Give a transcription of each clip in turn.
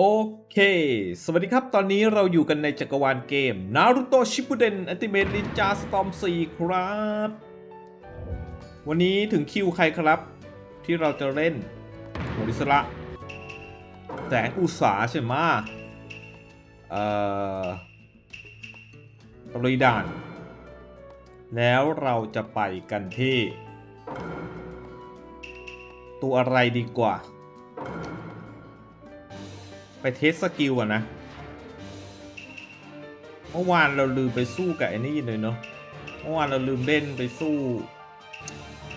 โอเค สวัสดีครับ ตอนนี้เราอยู่กันในจักรวาลเกม Naruto Shippuden Ultimate Ninja Storm 4 ครับ วันนี้ถึงคิวใครครับ ที่เราจะเล่นโมริสระแสงอุสาใช่ไหมเอ่อตะลุยด่าน แล้วเราจะไปกันที่ ตัวอะไรดีกว่า ไปเทสสกิลอะนะ เมื่อวานเราลืมไปสู้กับไอ้นี่เลยเนาะ เมื่อวานเราลืมเล่นไปสู้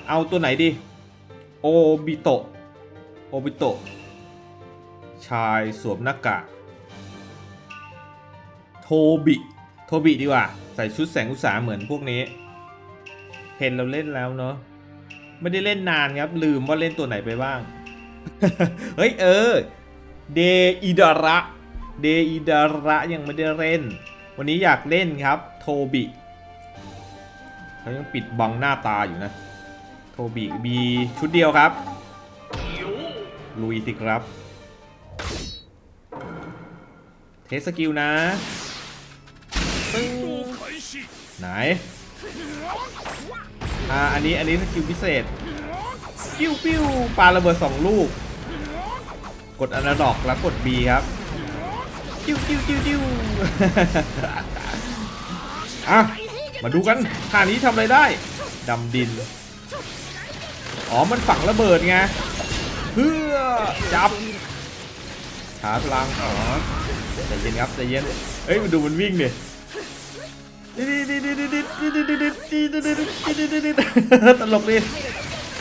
เอาตัวไหนดี โอบิโตะ โอบิโตะ ชายสวมหน้ากาก โทบิ โทบิดีกว่า ใส่ชุดแสงอุตสาหเหมือนพวกนี้เพนเราเล่นแล้วเนาะ ไม่ได้เล่นนานครับ ลืมว่าเล่นตัวไหนไปบ้าง เฮ้ยเออ เดอิดาระเดอิดาระยังไม่ได้เล่น วันนี้อยากเล่นครับ โทบิเขายังปิดบังหน้าตาอยู่นะ โทบิมีชุดเดียวครับ ลุยสิครับ เทสสกิลนะปึ้งไหน อ่า อันนี้ อันนี้สกิลพิเศษ ปิ้วปิ้วปาระเบิดสองลูก กดอนาดอกแล้วกด B ครับจิ้วจิ้วจิ้วจิ้วอะ มาดูกันท่านี้ทำอะไรได้ดำดิน อ๋อ มันฝังระเบิดไง เพื่อจับ หาพลังอ๋อใจเย็นครับใจเย็นเอ้ยมาดูมันวิ่งดิตลกดิ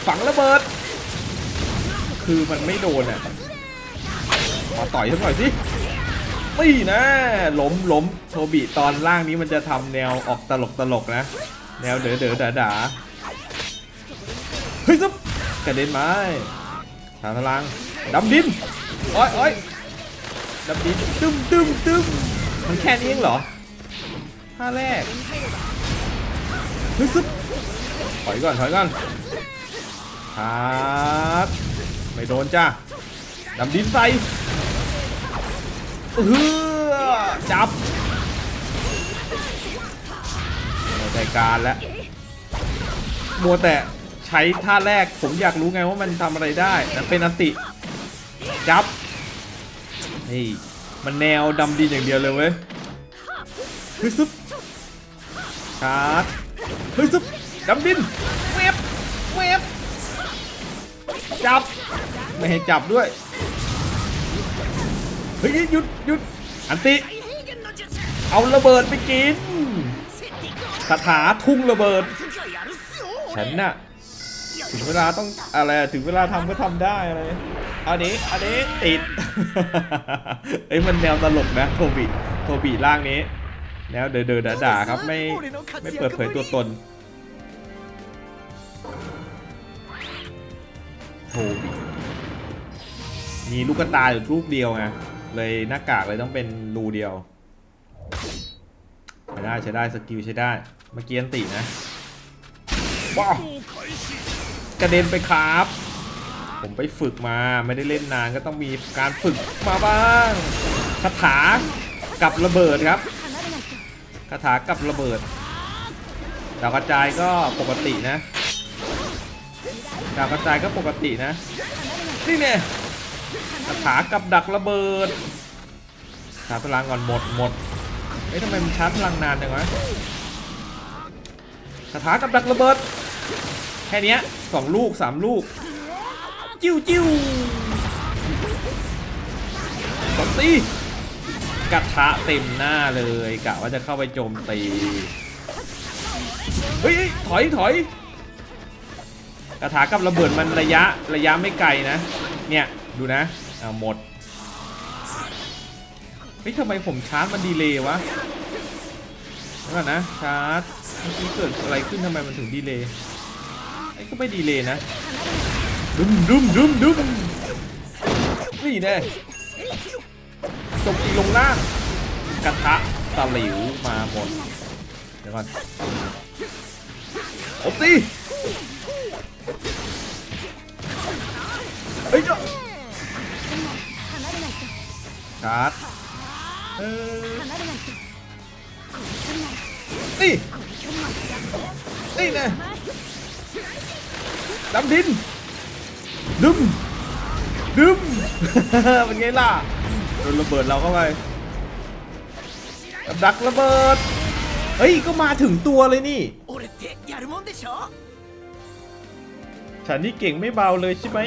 ฝังระเบิด คือมันไม่โดนอะ มาต่อยสักหน่อยสิตีนะล้มล้มโทบิตอนล่างนี้มันจะทำแนวออกตลกตลกนะ แนวเด๋อเด๋อดาดาเฮ้ยซับกระเด็นไม้ทางพลังดำดินโอ้อยอ้อยดำดินตึ้มตึ้มตึ้มมันแค่นี้เองเหรอท่าแรกเฮ้ยซับถอยก่อนถอยก่อนครับไม่โดนจ้าดำดินใส่ เฮือจับหมดใจการแล้วมัวแต่ใช้ท่าแรกผมอยากรู้ไงว่ามันทำอะไรได้นั่นเป็นอันติจับนี่มันแนวดำดินอย่างเดียวเลยเว้ยเฮ้ยซุปชาร์จเฮ้ยซุปดำดินเวฟเวฟจับ ไม่ให้จับด้วย เฮ้ยหยุดหยุดอันติ เอาระเบิดไปกินคาถาทุ่งระเบิด ฉันน่ะถึงเวลาต้องอะไรอะถึงเวลาทำก็ทำได้อะไรอันนี้อันนี้ติดเอ้ยมันแนวตลกนะโทบิโทบิร่างนี้แนวเดอเดอด่าๆครับไม่ไม่เปิดเผยตัวตนโทบิมีลูกกระตายอยู่ลูกเดียวไง เลยหน้ากากเลยต้องเป็นรูเดียวใช้ได้ใช้ได้สกิลใช้ได้เมื่อกี้อันตินะว้าวกระเด็นไปครับ ผมไปฝึกมาไม่ได้เล่นนานก็ต้องมีการฝึกมาบ้างคาถากับระเบิดครับคาถากับระเบิดดาวกระจายก็ปกตินะดาวกระจายก็ปกตินะนี่เนี่ย คาถากับดักระเบิดชาร์จพลังก่อนหมดหมดเอ๊ะทำไมมันชาร์จพลังนานจังวะคาถากับดักระเบิด แค่นี้สองลูกสามลูก จิ้วจิ้วกดตีกระทะเต็มหน้าเลยกะว่าจะเข้าไปโจมตีเฮ้ยเฮ้ยถอยถอยกระถากับระเบิดมันระยะระยะไม่ไกลนะ เนี่ย ดูนะอ่าหมดเฮ้ยทำไมผมชาร์จมันดีเลย์วะเดี๋ยวก่นนะชาร์จเมื่อกี้เกิดอะไรขึ้นทำไมมันถึงดีเลย์ไอ้ก็ไม่ดีเลย์นะดุมดุมดุมดุมนี่แน่จบตีลงล่างกระทะตะหลิวมาหมดเดี๋ยวก่อนโอบตีเฮ้ยจ้ ชาร์จเออนี่นี่นะดำดินดึมดึมเป็นไงล่ะโดนระเบิดเราเข้าไปดักระเบิด เฮ้ย ก็มาถึงตัวเลยนี่ ฉันนี่เก่งไม่เบาเลยใช่ไหม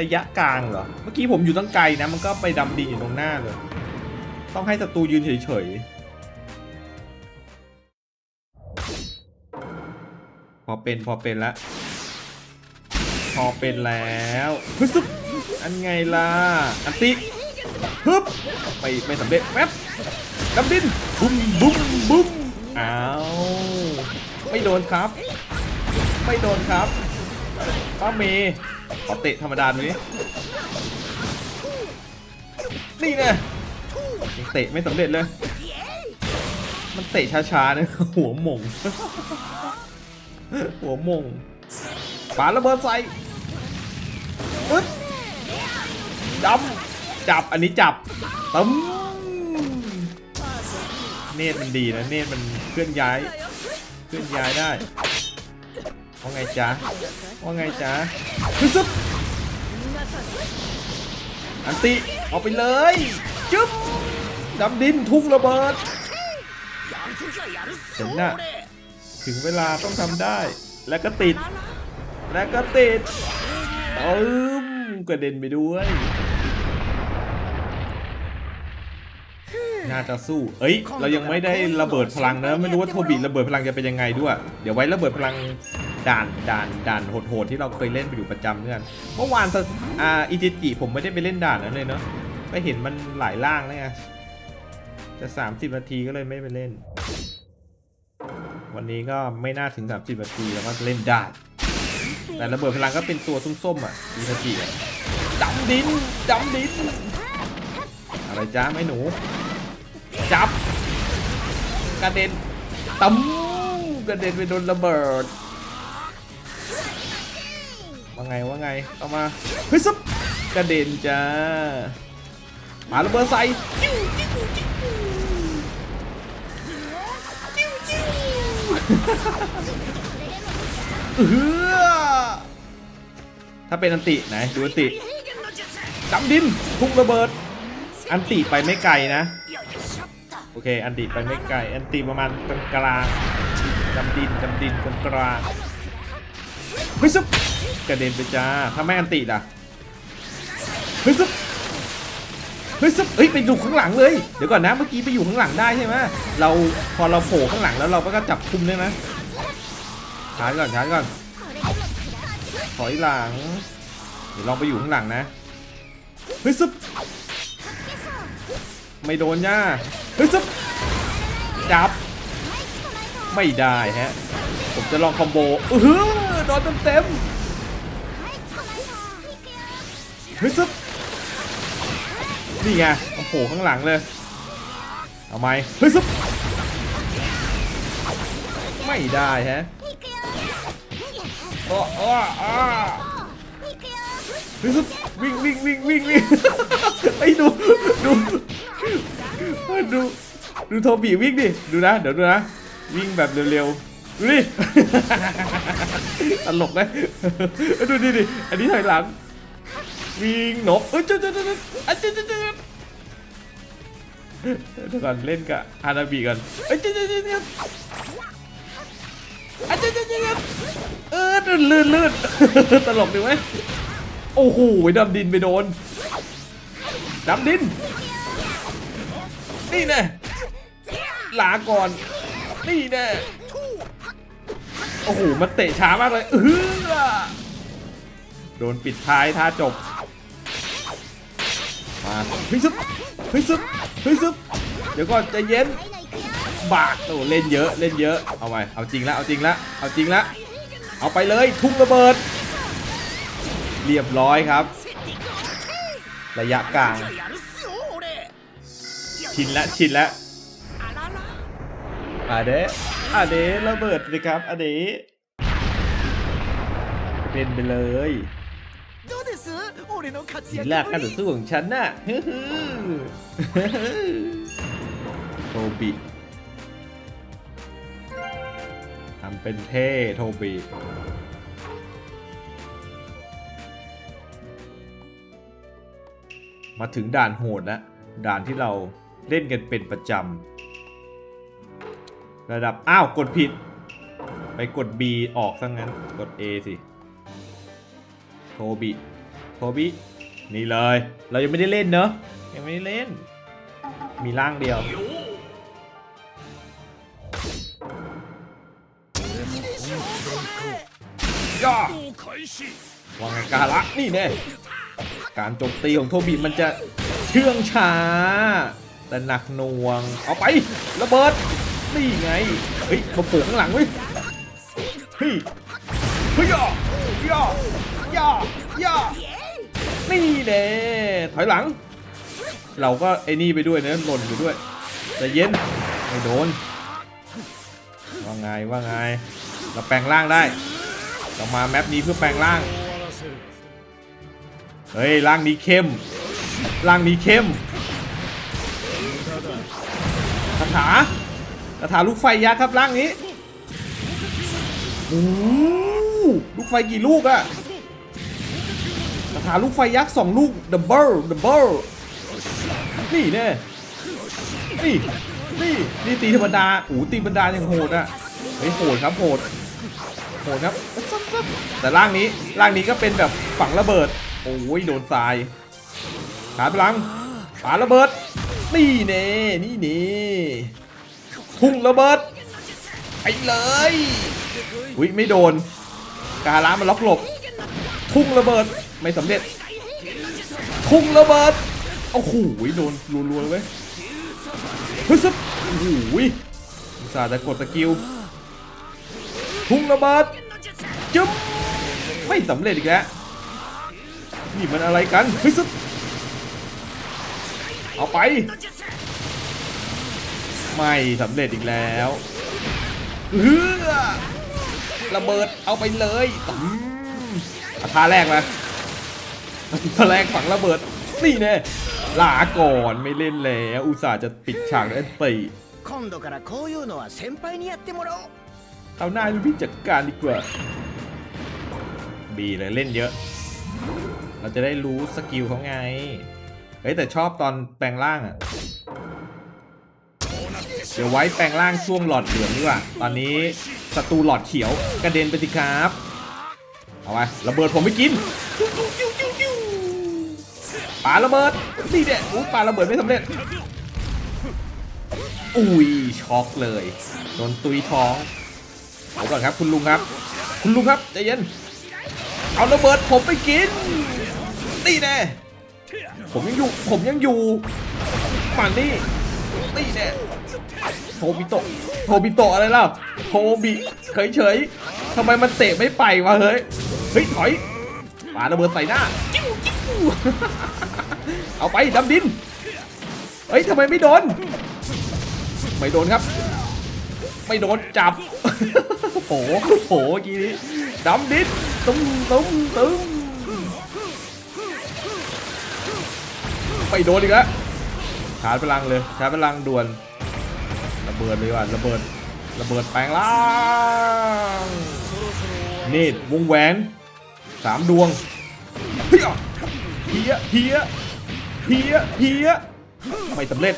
ระยะกลางเหรอ เมื่อกี้ผมอยู่ตั้งไกลนะ มันก็ไปดำดินอยู่ตรงหน้าเลย ต้องให้ศัตรูยืนเฉยๆ พอเป็นพอเป็นแล้วพอเป็นแล้วฮึบอันไงล่ะ อันติฮึบไม่ไม่สำเร็จแป๊บดำดินบุ้มบุ้มบุ้มอ้าวไม่โดนครับ ไม่โดนครับป้าเมย์ ขอเตะธรรมดาดูนี้นี่ไงยังเตะไม่สำเร็จเลย มันเตะช้าๆนะหัวมง หัวมงปาระเบิดใส่ปึ๊บดำจับอันนี้จับตึ้มเนตรมันดีนะ เนตรมันเคลื่อนย้าย เคลื่อนย้ายได้ ว่าไงจ๊ะว่าไงจ๊ะจุ๊บอันติเอาไปเลยจุ๊บดำดินทุกระเบิดเห็นน่ะถึงเวลาต้องทำได้ แล้วก็ติด แล้วก็ติดอืมกระเด็นไปด้วย น่าจะสู้ เอ้ย เรายังไม่ได้ระเบิดพลังนะ ไม่รู้ว่าโทบิระเบิดพลังจะเป็นยังไงด้วย เดี๋ยวไว้ระเบิดพลัง ด่านด่านด่านโหดๆที่เราเคยเล่นไปอยู่ประจำเนี่ยเมื่อวานอ่าอิจิจิผมไม่ได้ไปเล่นด่านนั้นเลยเนาะก็เห็นมันหลายล่างเลยไงจะ30นาทีก็เลยไม่ไปเล่น วันนี้ก็ไม่น่าถึง30นาทีแล้วก็เล่นด่านแต่ระเบิดพลังก็เป็นตัวส้มๆอะอิจิจิดำดินดำดินอะไรจ้าไม่หนู จับกระเด็นตั้มกระเด็นไปโดนระเบิด ว่าไงว่าไงเข้ามาเฮ้ยซับกระเด็นจ้าหมาระเบิดใส่เอถ้าเป็นอันติไหนดูอันติดำดินทุกระเบิด อันติไปไม่ไกลนะ โอเค อันติไปไม่ไกล อันติประมาณกลางกลางดำดินดำดินกลางกลางเฮ้ยซุป กระเด็นไปจ้า ถ้าไม่อันติล่ะ เฮ้ยซุบเฮ้ยซุบเฮ้ยไปอยู่ข้างหลังเลย เดี๋ยวก่อนนะ เมื่อกี้ไปอยู่ข้างหลังได้ใช่ไหมเราพอเราโผล่ข้างหลังแล้วเราก็จับคุมได้ไหมชาร์จก่อนชาร์จก่อน ถอยหลัง เดี๋ยวลองไปอยู่ข้างหลังนะ เฮ้ยซุบไม่โดนย่าเฮ้ยซุบจับ ไม่ได้ฮะ ผมจะลองคอมโบอื้ออโดนเต็มเต็ม ฮ้ยซุบนี่ไงโอ้โหข้างหลังเลย เอาไหมเฮ้ยซุบไม่ได้ฮะอ้ออ้ออ้อเฮ้ยซุบวิ่งวิ่งวิ่งวิ่งวิ่งไอ้ยดูดูดูดูโทบีวิ่งดิดูนะเดี๋ยวดูนะวิ่งแบบเร็วๆดูดิตลกเลยดูดิดิอันนี้ถอยหลัง วิ่งหนบเอ้ยเจ้าเจ้าเจ้าอะเจ้าเจ้าเจ้าเดี๋ยวก่อนเล่นกับฮานาบิก่อนเอ้ยเจ้าเจ้าเจ้าเจ้าอะเจ้าเจ้าเจ้าเจ้าเออลื่นลื่นตลกดีไหมโอ้โหดำดินไปโดนดำดิน นี่แน่ลาก่อน นี่แน่โอ้โหมันเตะช้ามากเลยเออโดนปิดท้ายท่าจบาเฮ้ยซึบเฮ้ยซึบเฮ้ยซึบเดี๋ยวก่อนใจเย็นบาดโอ้เล่นเยอะเล่นเยอะเอาไปเอาจริงแล้วเอาจริงแล้วเอาจริงละเอาไปเลยทุ่มระเบิด เรียบร้อยครับ ระยะกลางชินละชินละอาเดอาเดระเบิดเลยครับอาเดเป็นไปเลย ลีลาการต่อสู้ของฉันน่ะฮึ่มโทบิทำเป็นเท่โทบีมาถึงด่านโหดนะด่านที่เราเล่นกันเป็นประจำระดับ อ้าว กดผิด ไปกด B ออกซะงงั้น กด A สิโทบิ บินี่เลย เรายังไม่ได้เล่นเนอะยังไม่ได้เล่น มีร่างเดียว ย่า開始วางไงกาละนี่แน่การโจมตีของโทบิมันจะเชื่องช้า แต่หนักหน่วง เอาไประเบิด นี่ไง เฮ้ยมาโผล่ข้างหลังเว้ยเฮ้ยเฮ้ยย่าย่าย่าย่า นี่แน่ถอยหลัง เราก็ไอ้นี่ไปด้วยนะหล่นไปด้วยแต่เย็นไม่โดนว่าไงว่าไง เราแปลงร่างได้ เรามาแมปนี้เพื่อแปลงร่าง เฮ้ยร่างนี้เข้มร่างนี้เข้มคาถาคาถาลูกไฟยักษ์ครับร่างนี้โอ้ลูกไฟกี่ลูกอะ คาลูกไฟยักษ์สองลูกดับเบิลดับเบิลนี่แน่นี่นี่นี่ตีธรรมดาโอ้โหตีธรรมดายังโหดอะเฮ้ยโหดครับโหดโหดครับแต่ร่างนี้ร่างนี้ก็เป็นแบบฝังระเบิดโอ้ยโดนทรายขาพลังปาระเบิดนี่เน่นี่เน่พุ่งระเบิดไปเลยอุ้ยไม่โดนกาล้ามันล็อกหลบทุ่งระเบิด ไม่สำเร็จ ทุ่งระเบิดโอ้โหโดนรัวๆเลยเว้ยเฮ้ยซึบโอ้โหอุตส่าห์จะกดสกิลทุ่งระเบิดจึ๊บไม่สำเร็จอีกแล้วนี่มันอะไรกันเฮ้ยซึบเอาไป ไม่สำเร็จอีกแล้วเฮือระเบิดเอาไปเลยอืมอาท่าแรกน ตอนแรกฝังระเบิด นี่แน่ลาก่อนไม่เล่นแล้ว อุตส่าห์จะปิดฉากแล้วตีเอาหน้าพี่จัดการดีกว่า บีเลยเล่นเยอะ เราจะได้รู้สกิลเขาไงไอ้แต่ชอบตอนแปลงร่างอะเดี๋ยวไว้แปลงร่างช่วงหลอดเหลืองดีกว่า ตอนนี้ศัตรูหลอดเขียวกระเด็นไปสิครับ เอาไประเบิดผมไม่กิน ปาระเบิดนี่เด็ดอุ้ยปาระเบิดไม่สำเร็จ อุ้ยช็อกเลยโดนตุยท้องเดี๋ยวก่อนครับคุณลุงครับ คุณลุงครับใจเย็นเอาระเบิดผมไปกิน นี่แน่ผมยังอยู่ผมยังอยู่ฝั่งนี้นี่แน่โทบิโตะโทบิโตะอะไรล่ะโทบิเฉยเฉยๆทำไมมันเตะไม่ไปวะเฮ้ยเฮ้ยถอยปาระเบิดใส่หน้า จิ้วจิ้ว เอาไปดำดินเฮ้ยทำไมไม่โดน ไม่โดนครับ ไม่โดนจับโผโผกี้นี้ดำดิดตุ้มตุ้มตุ้มไม่โดนอีกแล้วชาร์จพลังเลยชาร์จพลังด่วนระเบิดเลยว่ะระเบิดระเบิดแปลงล่างนี่วงแหวนสามดวงเฮียเฮียเฮีย เพี้ยเพี้ยไม่สำเร็จ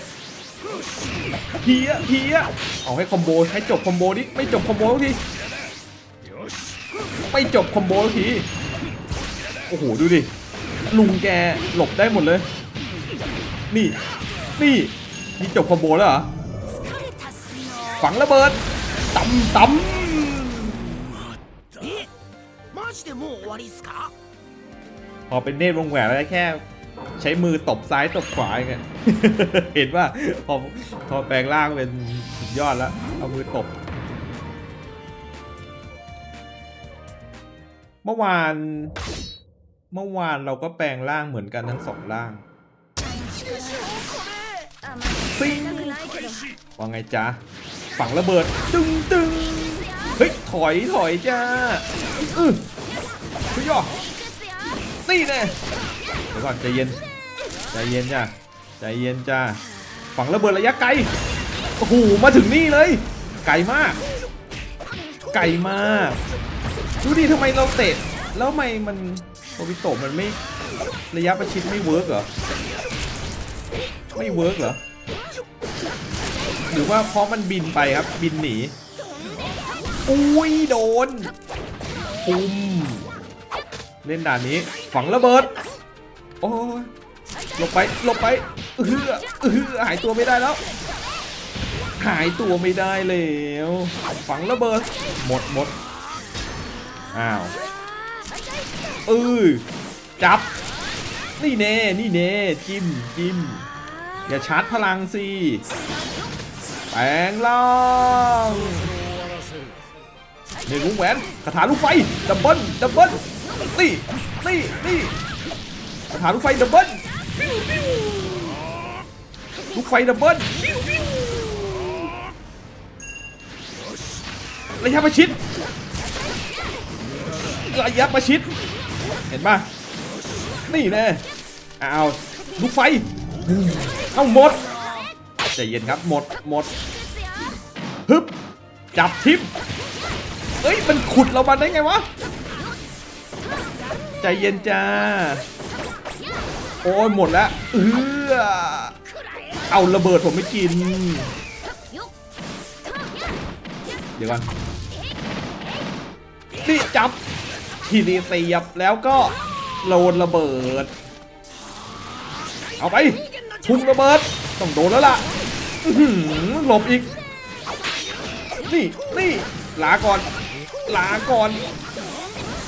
เพี้ยเพี้ยเอาให้คอมโบใช้จบคอมโบนี้ไม่จบคอมโบทุกทีไม่จบคอมโบทุกทีโอ้โหดูดิลุงแกหลบได้หมดเลย นี่นี่นี่จบคอมโบแล้วเหรอฝังระเบิดตำตำพอเป็นเนตรวงแหวนได้แค่ ใช้มือตบซ้ายตบขวาอย่างเงี้ยเห็นว่าพอพอแปลงร่างเป็นสุดยอดแล้ว เอามือตบ เมื่อวาน เมื่อวานเราก็แปลงร่างเหมือนกันทั้งสองร่างปิ้งว่าไงจ๊ะ ฝังระเบิด ตึงตึงเฮ้ย ถอยถอยจ้าอือคุณยอดนี่แน่ ดี๋ยวก่อนใจเย็นใจเย็นจ้ะใจเย็นจ้ะฝังระเบิดระยะไกลโอ้โหมาถึงนี่เลย ไกลมาก ไกลมากดูดิทำไมเราเตะแล้วทำไมมันโอบิโตมันไม่ระยะประชิดไม่เวิร์กเหรอไม่เวิร์กเหรอหรือว่าเพราะมันบินไปครับบินหนีอุ้ยโดนปุ้มเล่นด่านนี้ฝังระเบิด โอ้ยหลบไปหลบไปเออเออหายตัวไม่ได้แล้ว หายตัวไม่ได้แล้วฝังระเบิดหมดหมดอ้าวเออจับ นี่แน่นี่แน่จิ้มจิ้มอย่าชาร์จพลังสิแปลงล่างเนรุ้งแหวนคาถาลูกไฟดับเบิลดับเบิลนี่นี่นี่ คาถาลูกไฟดับเบิลลูกไฟดับเบิลระยะประชิดระยะประชิด เห็นปะนี่แน่เอาลูกไฟ เอาหมดใจเย็นครับหมดหมดฮึบจับทิปเอ้ย มันขุดเรามาได้ไงวะ ใจเย็นจ้า โอ้ยหมดแล้วเออเอาระเบิดผมไม่กิน เดี๋ยวก่อนนี่จับทีนี้เสียบแล้วก็โลนระเบิด เอาไปพุ่งระเบิด ต้องโดนแล้วล่ะอื้อหือหลบอีก นี่นี่ลาก่อนลาก่อน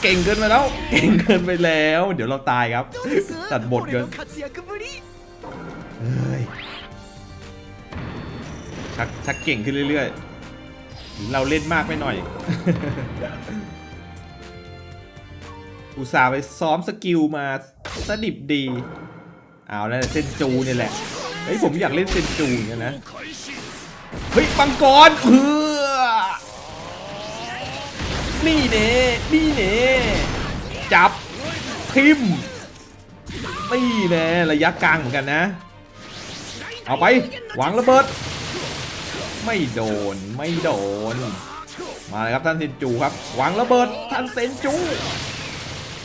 เก่งเกินไปแล้ว เก่งเกินไปแล้ว เดี๋ยวเราตายครับ ตัดบทเกินเฮ้ยชักชักเก่งขึ้นเรื่อยๆ เราเล่นมากไปหน่อย อุตส่าห์ไปซ้อมสกิลมาสดิบดี เอาแล้วเซนจูนี่ยแหละ เฮ้ยผมอยากเล่นเซนจูเนี่ยนะ เฮ้ยปังกรเออ นี่เน่นี่เน่จับทิมนี่แน่ระยะกลางเหมือนกันนะ เอาไปวางระเบิด ไม่โดนไม่โดน มาเลยครับท่านเซนจูครับวางระเบิดท่านเซนจู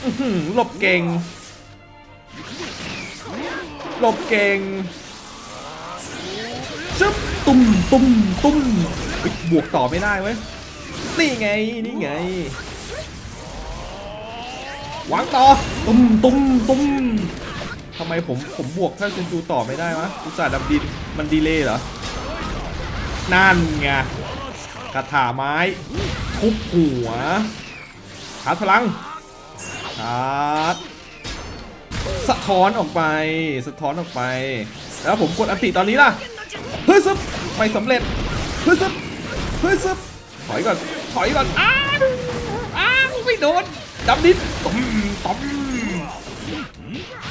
อื้อหือหลบเก่งหลบเก่งชึบตุ้มตุ้มตุ้มเฮ้บวกต่อไม่ได้เว้ย นี่ไง นี่ไงวางต่อ ตุ้มตุ้มตุ้มทำไมผมผมบวกถ้าเซนจูต่อไม่ได้วะอุตส่าห์ดำดินมันดีเลยเหรอ นั่นไงกระถาไม้ทุบหัวชาร์จพลังชาร์จสะท้อนออกไป สะท้อนออกไป แล้วผมกดอันติตอนนี้ล่ะ เฮ้ยซึบไม่สำเร็จ เฮ้ยซึบเฮ้ยซึบถอยก่อน ถอยก่อน อ้าวอ้าวไม่โดนดำดินตมตอม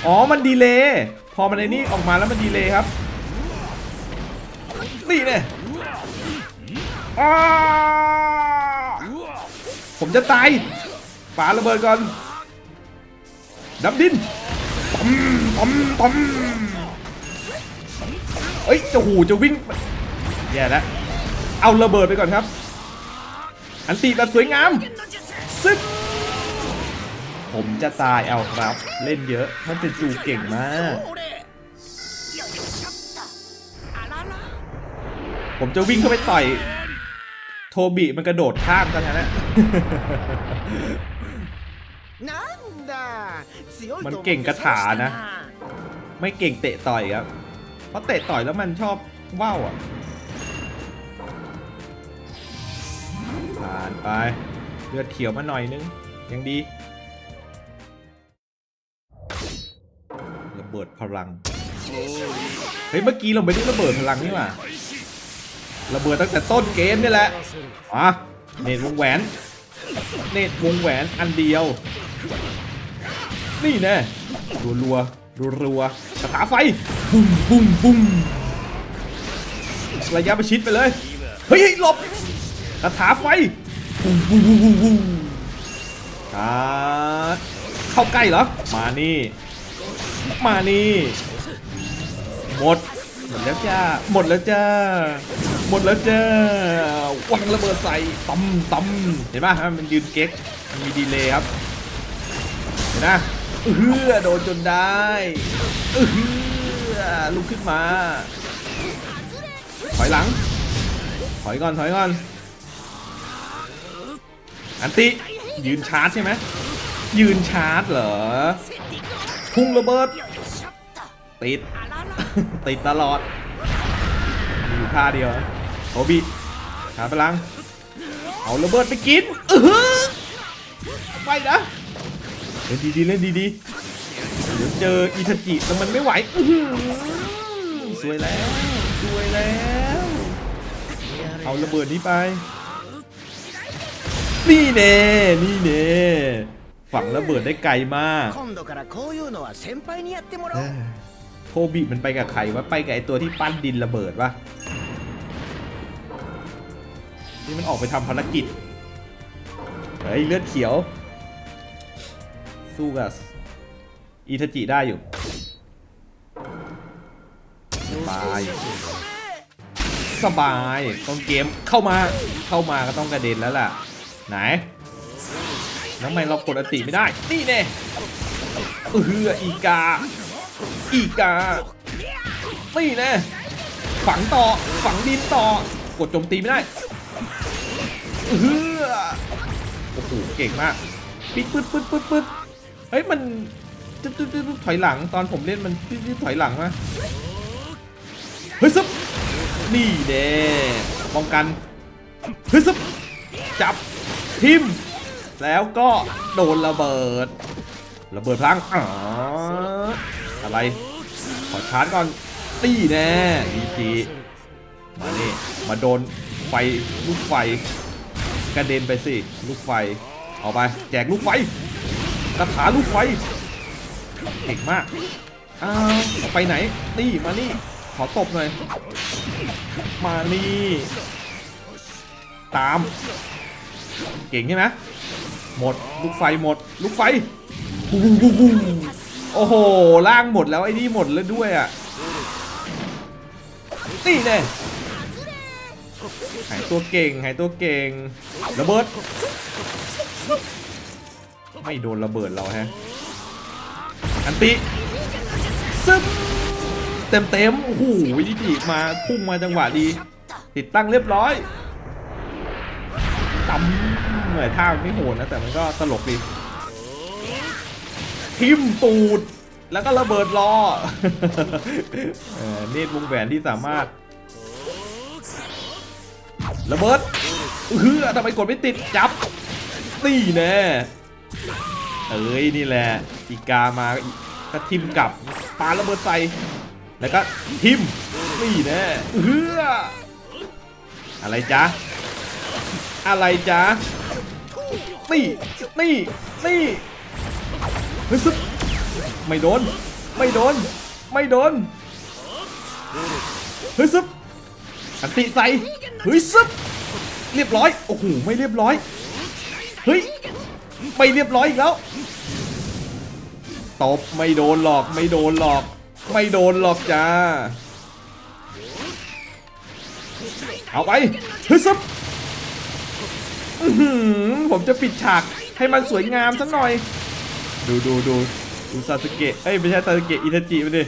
อ๋อ มันดีเลย์ พอมันในนี้ออกมาแล้วมันดีเลย์ครับ นี่เนี่ยผมจะตายปาระเบิดก่อนดำดินปอมปอมปอมเอ้ยจะหูจะวิ่ง แย่แล้วเอาระเบิดไปก่อนครับ อันตีแบบสวยงามซึบผมจะตายเอาครับ เล่นเยอะท่านเป็นจูเก่งมาก ผมจะวิ่งเข้าไปต่อย โทบีมันกระโดดข้ามกันนะมันเก่งกระถานะ ไม่เก่งเตะต่อยครับ เพราะเตะต่อยแล้วมันชอบว่าวอะ ผ่านไป เลือดเขียวมาหน่อยนึง ยังดีระเบิดพลัง เฮ้ย เมื่อกี้เราไม่ได้ระเบิดพลังนี่หว่าระเบิดตั้งแต่ต้นเกมนี่แหละอะเนตวงแหวน เนตวงแหวนอันเดียว นี่แน่รัวรัวรัวรัวๆคาถาไฟบุ้มบุ้มบุ้มระยะประชิดไปเลย เฮ้ยเฮ้ยหลบ คาถาไฟบุ้มบุ้มบุ้มบุ้มบุ้มชาร์จเข้าใกล้เหรอ มานี่ มานี่ หมด หมดแล้วจ้า หมดแล้วจ้า หมดแล้วจ้าวางระเบิดใส่ตำตำเห็นป่ะมันยืนเก๊ก มันมีดีเลย์ครับ เห็นนะเออโดนจนได้เออลุกขึ้นมา ถอยหลัง ถอยก่อน ถอยก่อน อันติยืนชาร์จใช่ไหมยืนชาร์จเหรอพุ่งระเบิด ติด ติดตลอด อยู่ท่าเดียวโอบีหาพลัง เอาระเบิดไปกินไปนะเล่นดีๆเล่นดีๆเดี๋ยวเจออิทาจิแต่มันไม่ไหวสวยแล้วสวยแล้ว เอาระเบิดนี้ไป นี่เน่นี่เน่ฝังระเบิดได้ไกลมากโทบิมันไปกับใครวะไปกับไอตัวที่ปั้นดินระเบิดวะนี่มันออกไปทำภารกิจเฮ้ยเลือดเขียว สู้กับอิทจิได้อยู่ตายสบายต้องเกมเข้ามาเข้ามาก็ต้องกระเด็นแล้วล่ะ ไหนแล้วทำไมเรากดอัติไม่ได้ นี่แน่เอออีกา อีกา นี่แน่ฝังต่อ ฝังดินต่อ กดโจมตีไม่ได้เฮือโอ้โห เก่งมาก ปิดปึ๊ดปึ๊ดปึ๊ดปึ๊ดเฮ้ย มันตึ๊ดตึ๊ดตึ๊ดถอยหลัง ตอนผมเล่นมันตึ๊ดตึ๊ดถอยหลังมาเฮ้ยซึบนี่เด้ป้องกัน เฮ้ยซึบจับ ทิมแล้วก็โดนระเบิด ระเบิดพลังอ๋ออะไร ขอชาร์จก่อนตีแน่ดีจีมานี่มาโดนไฟลูกไฟ กระเด็นไปสิ ลูกไฟ เอาไป แจกลูกไฟคาถาลูกไฟเก่งมากอ้าวเอาไปไหน นี่มานี่ ขอตบหน่อย มานี่ ตาม เก่งใช่ไหมหมดลูกไฟหมดลูกไฟบูบูบูบูโอ้โหล่างหมดแล้วไอ้นี่หมดแล้วด้วยอะนี่แน่หายตัวเก่งหายตัวเก่งระเบิด ไม่โดนระเบิดเราฮะอันติซึมเต็มเต็มๆโอ้โหวิธีมาพุ่งมาจังหวะดี ติดตั้งเรียบร้อยตำ เหนื่อยท่ามันไม่โหดนะแต่มันก็ตลกดีทิมตูด แล้วก็ระเบิดรอเออเนตรวงแหวนที่สามารถ ระเบิดเฮ้อทำไมกดไม่ติดจับนี่แน่เอ้ยนี่แหละ อีกามาอีกก็ทิมกลับปาระเบิดใส่แล้วก็ทิมนี่แน่เฮ้ออะไรจ๊ะอะไรจ๊ะ นี่นี่นี่เฮ้ยซึบไม่โดน ไม่โดน ไม่โดนเฮ้ยซึบอันติใส่เฮ้ยซึบเรียบร้อยโอ้โหไม่เรียบร้อยเฮ้ยไม่เรียบร้อยอีกแล้วตบไม่โดนหรอกไม่โดนหรอก ไม่โดนหรอกจ้าเอาไปเฮ้ยซึบ ผมจะปิดฉากให้มันสวยงามสักหน่อย ดูดูดูดูซาสึเกะเอ้ยไม่ใช่ซาสึเกะอิทาจิมาดิ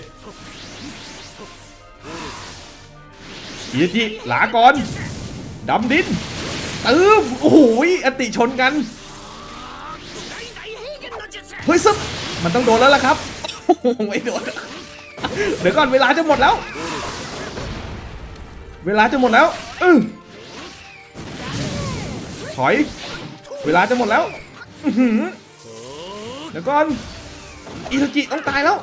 อิทาจิหลาก่อนดำดินตืมโอ้โหอติชนกันเฮ้ยซึบมันต้องโดนแล้วล่ะครับโอ้ไม่โดนเดี๋ยวก่อนเวลาจะหมดแล้ว เวลาจะหมดแล้วอือ ถอย เวลาจะหมดแล้วเดี๋ยวก่อนอิสกิต้องตายแล้ว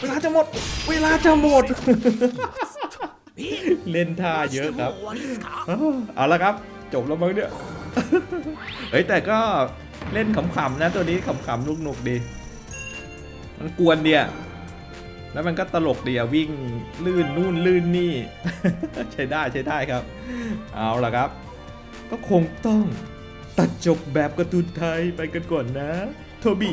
เวลาจะหมด เวลาจะหมด เล่นท่าเยอะครับ เอาละครับ จบแล้วมั้งเนี่ยเฮ้ยแต่ก็เล่นขำๆนะตัวนี้ขำๆนุกๆดี มันกวนเดียแล้วมันก็ตลกเดียวิ่งลื่นนู่นลื่นนี่ ใช้ได้ใช้ได้ครับ เอาละครับ ก็คงต้อง ตัดจบแบบการ์ตูนไทยไปกันก่อนนะ โทบิ